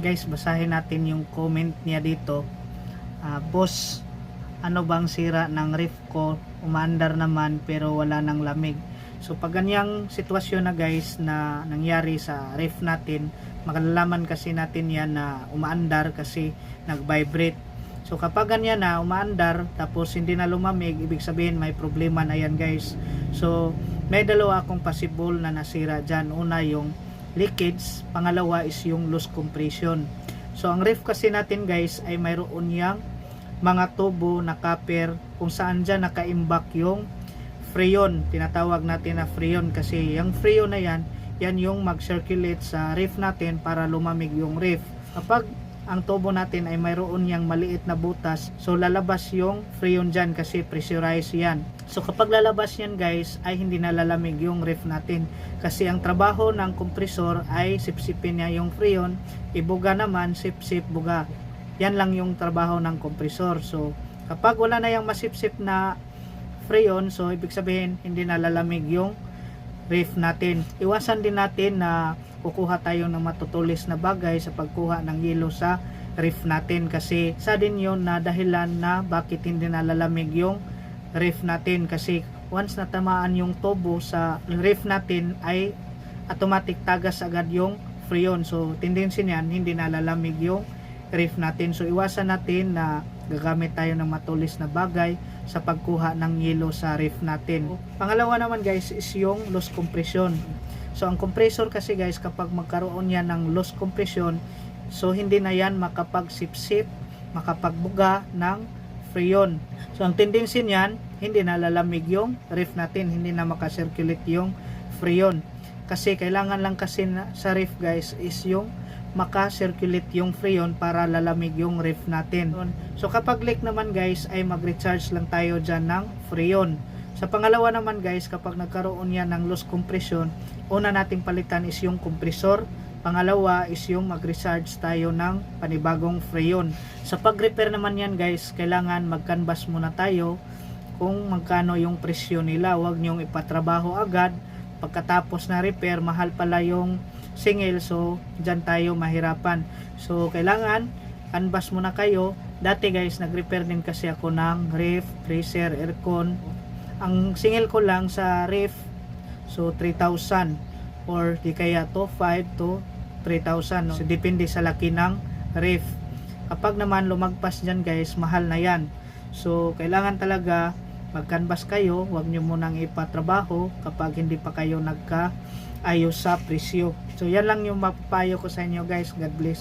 guys basahin natin yung comment niya dito. Ah, boss ano bang sira ng ref ko? Umaandar naman pero wala nang lamig. So pag ganyang sitwasyon na guys na nangyari sa ref natin makalalaman kasi natin yan na umaandar kasi nag-vibrate. So kapag ganyan na umaandar tapos hindi na lumamig ibig sabihin may problema na yan guys. So may dalawa akong possible na nasira dyan. Una yung leakage pangalawa is yung loose compression So ang ref kasi natin guys ay mayroon yang mga tubo na copper kung saan dyan nakaimbak yung freon. Tinatawag natin na freon kasi yung freon na yan, yan yung mag-circulate sa ref natin para lumamig yung ref. Kapag ang tubo natin ay mayroon yang maliit na butas, so lalabas yung freon dyan kasi pressurized yan. So kapag lalabas yan guys, ay hindi na lalamig yung ref natin. Kasi ang trabaho ng kompresor ay sipsipin niya yung freon, ibuga naman, sip-sip, buga. Yan lang yung trabaho ng kompresor. So kapag wala na yung masipsip na freon, so ibig sabihin hindi na lalamig yung ref natin. Iwasan din natin na kukuha tayo ng matutulis na bagay sa pagkuha ng yelo sa ref natin kasi sa din yun na dahilan na bakit hindi nalalamig yung ref natin kasi once natamaan yung tubo sa ref natin ay automatic tagas agad yung freon. So tendency niyan hindi nalalamig yung ref natin. So iwasan natin na gagamit tayo ng matulis na bagay sa pagkuha ng yelo sa ref natin. Pangalawa naman guys is yung loose compression. So ang compressor kasi guys kapag magkaroon yan ng loose compression so hindi na yan makapagsipsip, makapagbuga ng freon. So ang tendency niyan hindi na lalamig yung ref natin, hindi na makasirculate yung freon. Kasi kailangan lang kasi na, sa ref guys is yung makasirculate yung freon para lalamig yung ref natin. So kapag leak naman guys ay mag-recharge lang tayo dyan ng freon. Sa pangalawa naman guys, kapag nagkaroon yan ng loose compression, una nating palitan is yung compressor. Pangalawa is yung mag-recharge tayo ng panibagong freon. Sa pag-repair naman yan guys, kailangan mag-canvas muna tayo kung magkano yung presyo nila. Huwag nyong ipatrabaho agad. Pagkatapos na repair, mahal pala yung single. So, dyan tayo mahirapan. So, kailangan canvas muna kayo. Dati guys, nag-repair din kasi ako ng ref, freezer, aircon, ang single ko lang sa ref so 3,000 or di kaya to 5 to 3,000 no? so depende sa laki ng ref kapag naman lumagpas dyan guys mahal na yan. So kailangan talaga mag canvas kayo. Huwag nyo munang ipatrabaho kapag hindi pa kayo nagka ayos sa presyo. So yan lang yung mapapayo ko sa inyo guys. God bless